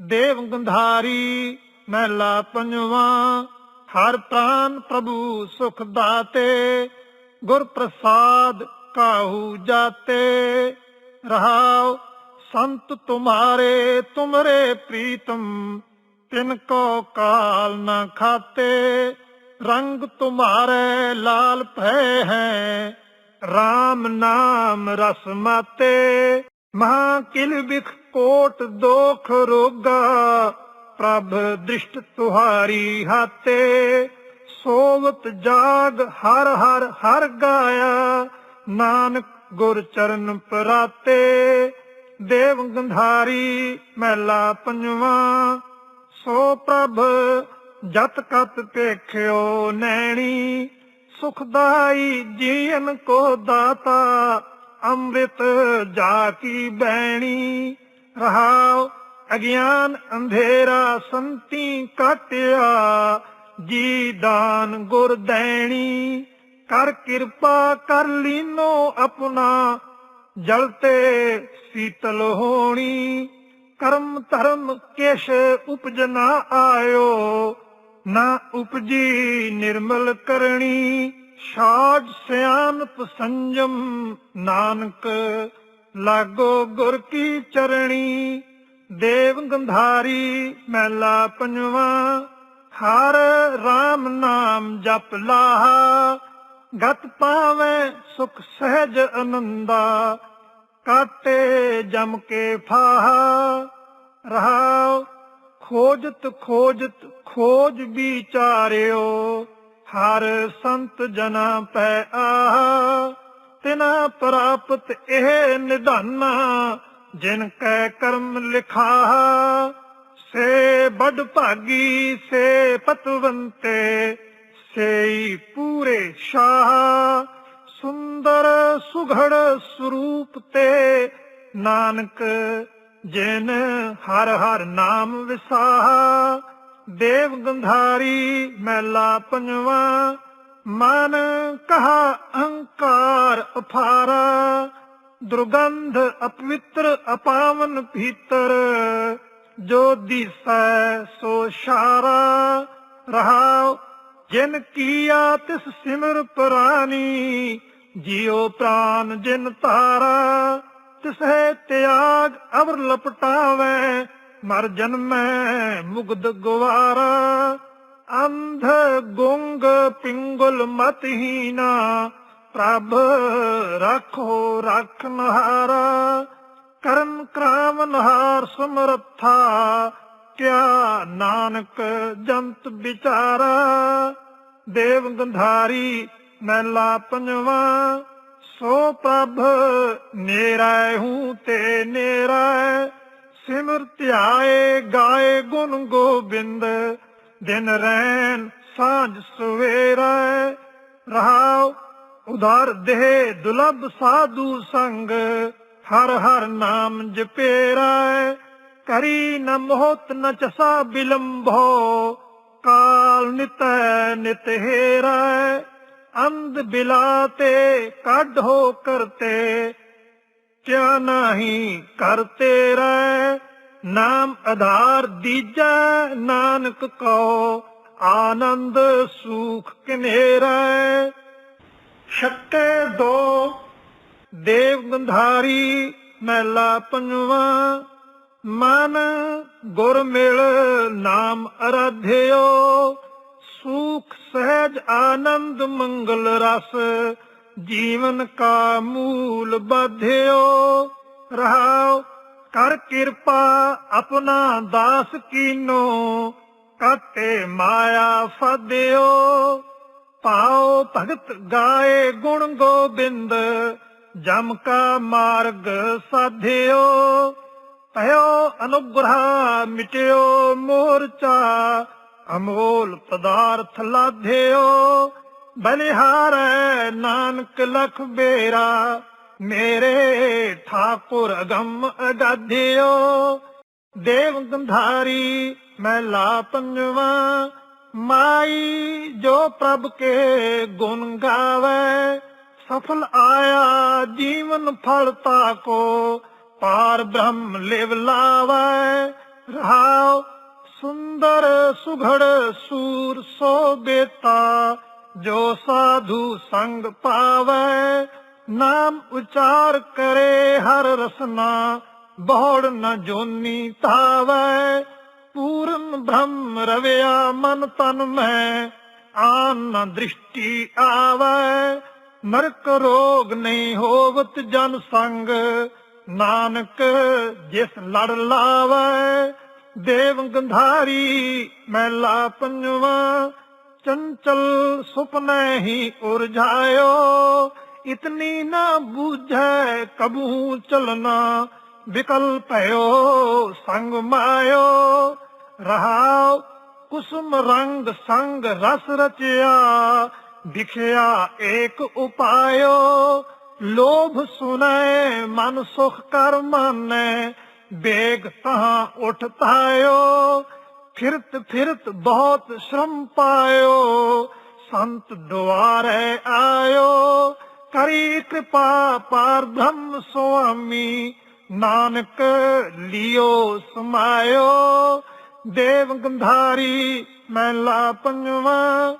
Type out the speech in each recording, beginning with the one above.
ਦੇਵ ਗੰਧਾਰੀ ਮਹਿਲਾ ਪੰਜਵਾ। ਹਰ ਪ੍ਰਾਨ ਪ੍ਰਭੂ ਸੁਖ ਦਾਤੇ, ਗੁਰ ਪ੍ਰਸਾਦ ਕਾਹੂ ਜਾਤੇ। ਰਹਾਉ ਸੰਤ ਤੁਮਾਰੇ, ਤੁਮਰੇ ਪ੍ਰੀਤਮ, ਤਿਨ ਕੋ ਕਾਲ ਨ ਖਾਤੇ। ਰੰਗ ਤੁਮਾਰੇ ਲਾਲ ਭੈ ਹੈ RAM ਨਾਮ ਰਸ ਮਾਤੇ। ਮਹਾ ਕਿਲ ਬਿਖ ਕੋਟ ਦੋਖ ਰੋਗਾ, ਪ੍ਰਭ ਦ੍ਰਿਸ਼ਟ ਤੁਹਾਰੀ ਹਾਤੇ। ਸੋਵਤ ਜਾਗ ਹਰ ਹਰ ਹਰ ਗਾਇਆ, ਨਾਨਕ ਗੁਰ ਚਰਨ ਪਰਾਤੇ। ਦੇਵ ਗੰਧਾਰੀ ਮਹਿਲਾ ਪੰਜਵਾ, ਸੋ ਪ੍ਰਭ ਜਤ ਕਤ ਪੇਖਿਓ ਨੈਣੀ। ਸੁਖਦਾਈ ਜੀਵਨ ਕੋ ਦਾਤਾ, ਅੰਮ੍ਰਿਤ ਜਾ ਕੀ ਬੈਣੀ। ਰਹਾਉ, ਅਗਿਆਨ ਅੰਧੇਰਾ ਸੰਤੀ ਕਾਟਿਆ ਜੀ ਦਾਨ ਗੁਰ ਦੈਣੀ, ਕਰ ਕਿਰਪਾ ਕਰ ਲੀਨੋ ਆਪਣਾ, ਜਲ ਤੇ ਸੀਤਲ ਹੋਣੀ, ਕਰਮ ਧਰਮ ਕਿਛ ਉਪਜ ਨਾ ਆਇਓ, ਨਾ ਉਪਜੀ ਨਿਰਮਲ ਕਰਨੀ ਸਾਜ ਸਿਆਨ ਸੰਜਮ ਨਾਨਕ ਲਾਗੋ ਗੁਰ ਕੀ ਚਰਣੀ, ਦੇਵ ਗੰਧਾਰੀ ਮਹਿਲਾ ਪੰਜਵਾ, ਹਰ RAM ਨਾਮ ਜਪ ਲਾਹਾ, ਗਤ ਪਾਵੇ ਸੁਖ ਸਹਿਜ ਅਨੰਦਾ, ਕਾਟੇ ਜਮ ਕੇ ਫਾਹਾ, ਰਹਾਉ ਖੋਜਤ ਖੋਜਤ ਖੋਜ ਵਿਚਾਰਿਓ, ਹਰ ਸੰਤ ਜਨਾ ਪੈ ਆਹਾ। ਤਿਨਾ ਪ੍ਰਾਪਤ ਇਹ ਨਿਧਾਨਾ, ਜਿਨ ਕੈ ਕਰਮ ਲਿਖਾ, ਸੇ ਬੜ ਭਾਗੀ, ਸੇ ਪਤਵੰਤੇ, ਸੇਈ ਪੂਰੇ ਸ਼ਾਹ। ਸੁੰਦਰ ਸੁਘੜ ਸਰੂਪ ਤੇ ਨਾਨਕ, ਜਿਨ ਹਰ ਹਰ ਨਾਮ ਵਿਸਾਹਾ। ਦੇਵ ਗੰਧਾਰੀ ਮਹਿਲਾ ਪੰਜਵਾ ਮਨ ਕਹਾ ਅਹੰਕਾਰ ਅਫਾਰਾ ਦੁਰਗੰਧ ਅਪਵਿੱਤਰ ਅਪਾਵਨ ਭੀਤਰ, ਜੋ ਦਿਸੈ ਸੋ ਸ਼ਾਰਾ, ਰਹਾਉ, ਜਿਨ ਕੀਆ ਤਿਸ ਸਿਮਰ ਪ੍ਰਾਨੀ ਜਿਉ ਪ੍ਰਾਨ ਜਿਨ ਤਾਰਾ ਤਿਸਹਿ ਤਿਆਗ ਅਵਰ ਲਪਟਾਵੇ, ਮਰ ਜਨਮੈ ਮੁਗਦ ਗਵਾਰਾ। ਅੰਧ ਗੁੰਗ ਪਿੰਗਲ ਮਤਹੀਨਾ ਪ੍ਰਭ ਰੱਖੋ ਰਖਨਹਾਰਾ ਕਰਨ ਕਰਾਵਨਹਾਰ ਸਮਰੱਥਾ, ਕਿਆ ਨਾਨਕ ਜੰਤ ਵਿਚਾਰਾ। ਦੇਵ ਗੰਧਾਰੀ ਮਹਿਲਾ ਪੰਜਵਾ, ਸੋ ਪ੍ਰਭ ਨੇਰਾ ਹੂੰ ਤੇ ਨੇਰਾ ਸਿਮਰ ਧਿਆਏ ਗਾਏ ਗੁਣ ਗੋਬਿੰਦ ਦਿਨ ਰੈਨ ਸਾਂਝ ਸਵੇਰਾ ਰਹਾਉ ਉਧਾਰ ਦੇਹ ਦੁਲਬ ਸਾਧੂ ਸੰਗ। ਹਰ ਹਰ ਨਾਮ ਜਪੇਰਾ ਕਰੀ ਨ ਮੋਹਤ ਨ ਚਸਾ ਬਿਲੰਭੋ। ਕਾਲ ਨਿਤ ਨਿਤ ਹੇਰਾ ਅੰਧ ਬਿਲਾਤੇ ਕਾਢੋ ਕਰਤੇ। ਕਿਆ ਨਹੀਂ ਕਰਤੇ ਰਹਿ ਨਾਮ ਆਧਾਰ ਦੀਜੈ ਨਾਨਕ ਕੋ, ਆਨੰਦ ਸੁਖ ਕਿਨੇਰਾ। ਛੱਕੇ ਦੋ, ਦੇਵ ਗੰਧਾਰੀ ਮਹਿਲਾ ਪੰਜਵਾ, ਮਨ ਗੁਰ ਮਿਲ ਨਾਮ ਅਰਾਧਿਓ, ਸੁਖ ਸਹਿਜ ਆਨੰਦ ਮੰਗਲ ਰਸ, ਜੀਵਨ ਕਾ ਮੂਲ ਬਾਧਿਓ। ਰਹਾਉ ਕਰ ਕਿਰਪਾ ਆਪਣਾ ਦਾਸ ਕੀਨੋ ਕਾਟੇ ਮਾਇਆ ਫਾਦਿਓ। ਪਾਉ ਭਗਤ ਗਾਏ ਗੁਣ ਗੋਬਿੰਦ, ਜਮ ਕਾ ਮਾਰਗ ਸਾਧਿਓ। ਭਇਓ ਅਨੁਗ੍ਰਹ ਮਿਟਿਓ ਮੋਰਚਾ, ਅਮੋਲ ਪਦਾਰਥ ਲਾਧਿਓ। ਬਲਿਹਾਰੈ ਨਾਨਕ ਲਖ ਬੇਰਾ ਮੇਰੇ ਠਾਕੁਰ ਅਗੰਮ ਅਗਾਧਿਓ ਦੇਵ ਗੰਧਾਰੀ ਮਹਿਲਾ ਪੰਜਵਾ, ਮਾਈ ਜੋ ਪ੍ਰਭ ਕੇ ਗੁਣ ਗਾਵੇ, ਸਫਲ ਆਇਆ ਜੀਵਨ ਫਲ ਤਾਕੋ ਪਾਰ ਬ੍ਰਹਮ ਲਿਵ ਲਾਵੇ ਰਹਾਉ ਸੁੰਦਰ ਸੁਘੜ ਸੂਰ ਸੋ ਬੇਤਾ, ਜੋ ਸਾਧੂ ਸੰਗ ਪਾਵੈ ਨਾਮ ਉਚਾਰ ਕਰੇ ਹਰ ਰਸਨਾ ਬਹੁੜ ਨ ਜੋਨੀ ਤਾਵੈ ਪੂਰਨ ਬ੍ਰਹਮ ਰਵਿਆ ਮਨ ਤਨ ਮੈਂ, ਆਨ ਨ ਦ੍ਰਿਸ਼ਟੀ ਆਵੈ। ਨਰਕ ਰੋਗ ਨਹੀਂ ਹੋਵਤ ਜਨ ਸੰਗ, ਨਾਨਕ ਜਿਸ ਲੜ ਲਾਵੈ। ਦੇਵ ਗੰਧਾਰੀ ਮੈਲਾ ਪੰਜਵਾ, ਚੰਚਲ ਸੁਪਨੇ ਹੀ ਉਰਝਾਇਓ ਇਤਨੀ ਨਾ ਬੂਝੈ ਕਬੂ ਚਲਨਾ ਵਿਕਲ ਭਇਓ ਸੰਗ ਮਾਇਓ। ਰਹਾਉ ਕੁਸਮ ਰੰਗ ਸੰਗ ਰਸ ਰਚਿਆ ਦਿਖਿਆ ਏਕ ਉਪਾਇਓ। ਲੋਭ ਸੁਨੈ, ਮਨ ਸੁਖ ਕਰ ਮਾਨੈ, ਬੇਗ ਤਹਾਂ ਉਠ ਤਾਇਓ। ਫਿਰਤ ਫਿਰਤ ਬਹੁਤ ਸ਼ਰਮ ਪਾਇਓ, ਸੰਤ ਦੁਆਰੇ ਆਇਓ। ਕਰੀ ਕਿਰਪਾ ਪਾਰ ਬ੍ਰਹਮ ਸੁਆਮੀ, ਨਾਨਕ ਲਿਓ ਸਮਾਇਓ। ਦੇਵ ਗੰਧਾਰੀ ਮੈਲਾ ਪੰਜਵਾ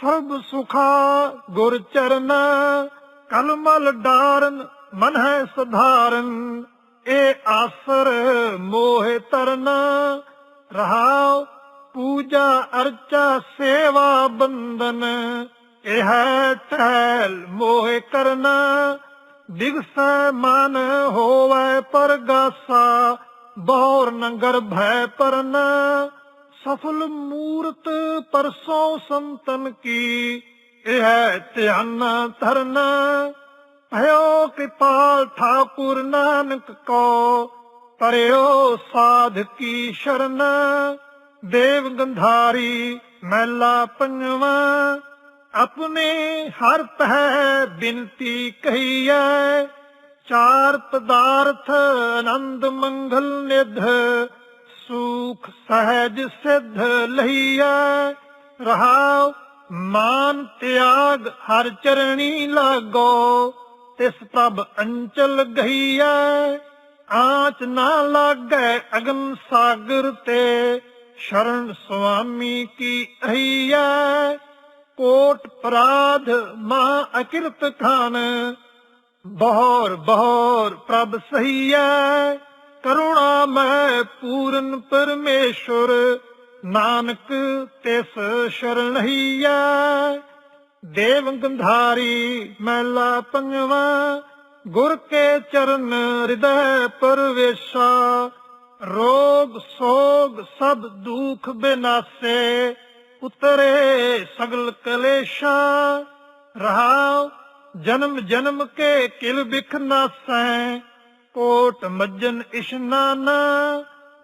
ਸਭ ਸੁਖਾ ਗੁਰ ਚਰਨ। ਕਲਮਲ ਡਾਰਨ, ਮਨ ਹੈ ਸਧਾਰਨ। ਏ ਆਸਰ ਮੋਹਿ ਤਰਨ। ਰਹਾਉ ਪੂਜਾ ਅਰਚਾ ਸੇਵਾ ਬੰਦਨ ਇਹ ਹੈ ਟਹਿਲ ਮੋਹਿ ਕਰਨਾ ਦਿਗਸੈ ਮਨ ਹੋਵੈ ਪਰਗਾਸਾ ਬੌਰ ਨੰਗਰ ਭੈ ਪਰਨ। ਸਫਲ ਮੂਰਤ ਪਰਸੋਂ ਸੰਤਨ ਕੀ, ਇਹ ਧਿਆਨ ਧਰਨਾ। ਭਇਓ ਕਿਰਪਾਲ ਠਾਕੁਰ ਨਾਨਕ ਕੋ ਪਰਿਓ ਸਾਧ ਕੀ ਸ਼ਰਨ। ਦੇਵ ਗੰਧਾਰੀ ਮੈਲਾ ਪੰਜਵਾ। ਆਪਣੇ ਹਰ ਪਹਿ ਬਿਨਤੀ ਕਹੀਐ, ਚਾਰ ਪਦਾਰਥ ਆਨੰਦ ਮੰਗਲ ਨਿਧ, ਸੁਖ ਸਹਿਜ ਸਿੱਧ ਲਈਐ ਰਹਾਉ, ਮਾਨ ਤਿਆਗ ਹਰ ਚਰਣੀ ਲਾਗੋ, ਤਿਸ ਪ੍ਰਭ ਅੰਚਲ ਗਈਐ ਆਚ ਨਾ ਲਾਗੈ ਅਗਨ ਸਾਗਰ ਤੇ, ਸ਼ਰਨ ਸੁਆਮੀ ਕੀ ਅਹੀਐ। ਕੋਟ ਪ੍ਰਾਧ ਮਾ ਅਕਿਰਤ ਖਾਨ। ਬਹੋਰ ਬਹੋਰ ਪ੍ਰਭ ਸਹੀਐ, ਕਰੁਣਾ ਮੈਂ ਪੂਰਨ ਪਰਮੇਸ਼ਰ, ਨਾਨਕ ਤਿਸ ਸ਼ਰਨ ਹੀਐ। ਦੇਵ ਗੰਧਾਰੀ ਮੈਲਾ ਪੰਜਵਾ, ਗੁਰ ਕੇ ਚਰਨ ਹਿਰਦੈ ਪਰਵੇਸ਼ਾ। ਰੋਗ ਸੋਗ ਸਭ ਦੁਖ ਬਿਨਾਸੇ ਉਤਰੇ ਸਗਲ ਕਲੇਸ਼ਾ, ਰਹਾਉ, ਜਨਮ ਜਨਮ ਕੇ ਕਿਲ ਬਿਖ ਨਾਸੈ। ਕੋਟ ਮੱਜਨ ਇਸ਼ਨਾਨ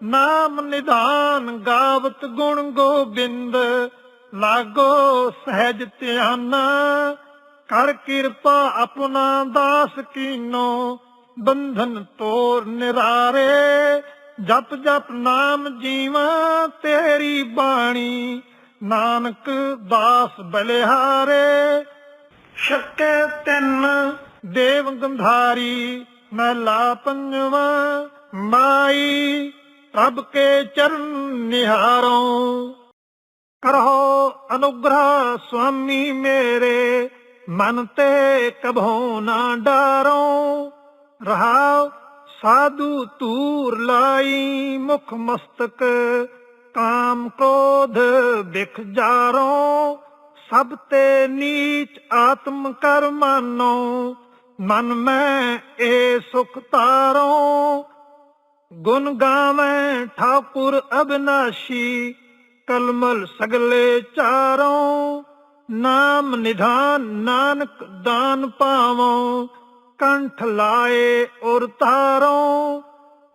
ਨਾਮ ਨਿਧਾਨ ਗਾਵਤ ਗੁਣ ਗੋਬਿੰਦ। ਲਾਗੋ ਸਹਿਜ ਧਿਆਨ, ਕਰ ਕਿਰਪਾ ਆਪਣਾ ਦਾਸ ਕੀਨੋ। ਬੰਧਨ ਤੋਰ ਨਿਰਾਰੇ, ਜਪ ਜਪ ਨਾਮ ਜੀਵਾ ਤੇਰੀ ਬਾਣੀ। ਨਾਨਕ ਦਾਸ ਬਲਿਹਾਰੇ ਸ਼ੱਕੇ ਤਿੰਨ ਦੇਵ ਗੰਧਾਰੀ ਮਹਿਲਾ ਪੰਜਵਾ ਮਾਈ, ਪ੍ਰਭ ਕੇ ਚਰਨ ਨਿਹਾਰੋ। ਕਰੋ ਅਨੁਗ੍ਰਹ ਸੁਆਮੀ ਮੇਰੇ, ਮਨ ਤੇ ਕਭੋ ਨਾ ਡਾਰੋ। ਰਹਾਉ ਸਾਧੂ ਤੂਰ ਲਾਈ ਮੁਖ ਮਸਤਕ ਕਾਮ ਕ੍ਰੋਧ ਵਿਖ ਜਾਰੋ, ਸਭ ਤੇ ਨੀਚ ਆਤਮ ਕਰ ਮਨ। ਮੈਂ ਏ ਸੁਖ ਤਾਰੋ ਗੁਣ ਗਾਵੇਂ ਠਾਕੁਰ ਅਬਨਾਸ਼ੀ, ਕਲਮਲ ਸਗਲੇ ਚਾਰੋਂ। ਨਾਮ ਨਿਧਾਨ ਨਾਨਕ ਦਾਨ ਪਾਵੋ, ਕੰਠ ਲਾਏ ਔਰ ਤਾਰੋ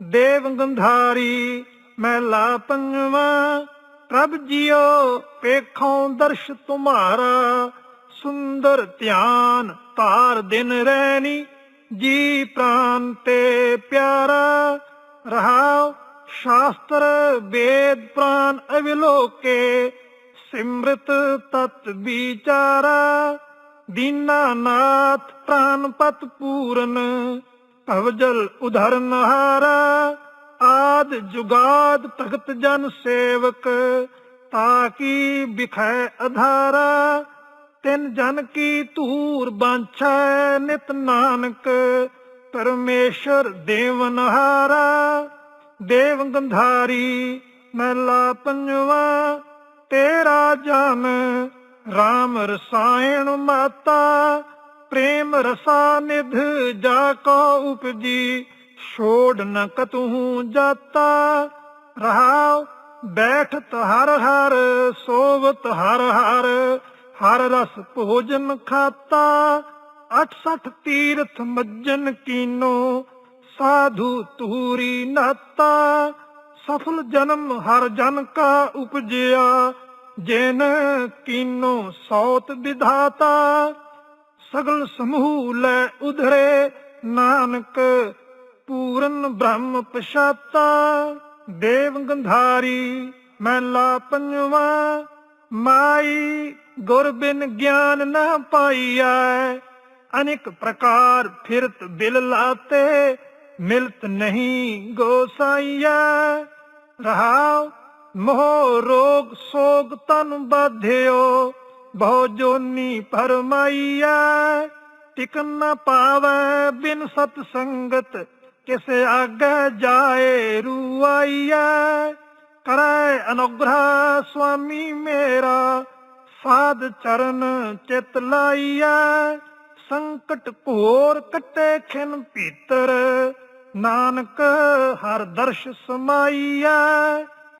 ਦੇਵ ਗੰਧਾਰੀ ਮਹਿਲਾ ਪੰਜਵਾ ਪ੍ਰਭ ਜੀਓ ਪੇਖੋਂ ਦਰਸ਼ ਤੁਮਾਰਾ। ਸੁੰਦਰ ਧਿਆਨ ਤਾਰ ਦਿਨ ਰਹਿਣੀ ਜੀ ਪ੍ਰਾਨ ਤੇ ਪਿਆਰਾ। ਰਹਾਉ ਸ਼ਾਸਤਰ ਵੇਦ ਪ੍ਰਾਨ ਅਵਿਲੋਕੇ, ਸਿਮਰਤ ਤਤ ਵਿਚਾਰਾ। ਦੀਨਾਨਾਥ ਪ੍ਰਾਨ ਪਤ ਪੂਰਨ, ਭਵਜਲ ਉਧਰਨ ਹਾਰਾ। ਆਦ ਜੁਗਾਦ ਭਗਤ ਜਨ ਸੇਵਕ, ਤਾਕੀ ਬਿਖੈ ਅਧਾਰਾ, ਤਿਨ ਜਨ ਕੀ ਧੂਰ ਬਾਂਛੈ ਨਿਤ ਨਾਨਕ, ਪਰਮੇਸ਼ਰ ਦੇਵਨਹਾਰਾ ਦੇਵ ਗੰਧਾਰੀ ਮਹਿਲਾ ਪੰਜਵਾ, ਤੇਰਾ ਜਨ RAM ਰਸਾਇਣ ਮਾਤਾ, ਪ੍ਰੇਮ ਰਸਾ ਨਿਧ ਜਾ ਕੋ ਉਪਜੀ। ਛੋੜ ਨ ਕਤਹੂ ਜਾਤਾ, ਰਹਾਉ ਬੈਠਤ ਹਰ ਹਰ ਸੋਵਤ ਹਰ ਹਰ ਹਰ ਰਸ ਭੋਜਨ ਖਾਤਾ 68 ਤੀਰਥ ਮੱਜਨ ਕੀਨੋ, ਸਾਧੂ ਤੂਰੀ ਨਾਤਾ, ਸਫਲ ਜਨਮ ਹਰ ਜਨ ਕਾ ਉਪਜਿਆ, ਜਿਨ ਕੀਨੋ ਸੌਤ ਵਿਧਾਤਾ, ਸਗਲ ਸਮੂਹ ਲੈ ਉਧਰੇ, ਨਾਨਕ ਪੂਰਨ ਬ੍ਰਹਮ ਪਛਾਤਾ, ਦੇਵ ਗੰਧਾਰੀ ਮਹਿਲਾ ਪੰਜਵਾ। ਮਾਈ ਗੁਰ ਬਿਨ ਗਿਆਨ ਨਾ ਪਾਈਐ, ਅਨੇਕ ਪ੍ਰਕਾਰ ਫਿਰਤ ਬਿਲ ਲਾਤੇ, ਮਿਲਤ ਨਹੀਂ ਗੋਸਾਈਐ। ਰਹਾਉ, ਮੋਹ ਰੋਗ ਸੋਗ ਤਨ ਬਾਧਿਓ, ਬਹੁ ਜੋਨੀ ਪਰਮਾਈਐ ਟਿਕ ਨ ਪਾਵੈ ਬਿਨ ਸਤ ਸੰਗਤ ਕਿਸੇ ਆਗੇ ਜਾਏ ਰੂਆਈਐ? ਕਰੈ ਅਨੁਗ੍ਰਹ ਸੁਆਮੀ ਮੇਰਾ, ਸਾਧ ਚਰਨ ਚਿਤ ਲਾਈਐ। ਸੰਕਟ ਘੋਰ ਕਟੇ ਖਿਨ ਭੀਤਰ, ਨਾਨਕ ਹਰ ਦਰਸ਼ ਸਮਾਈਐ।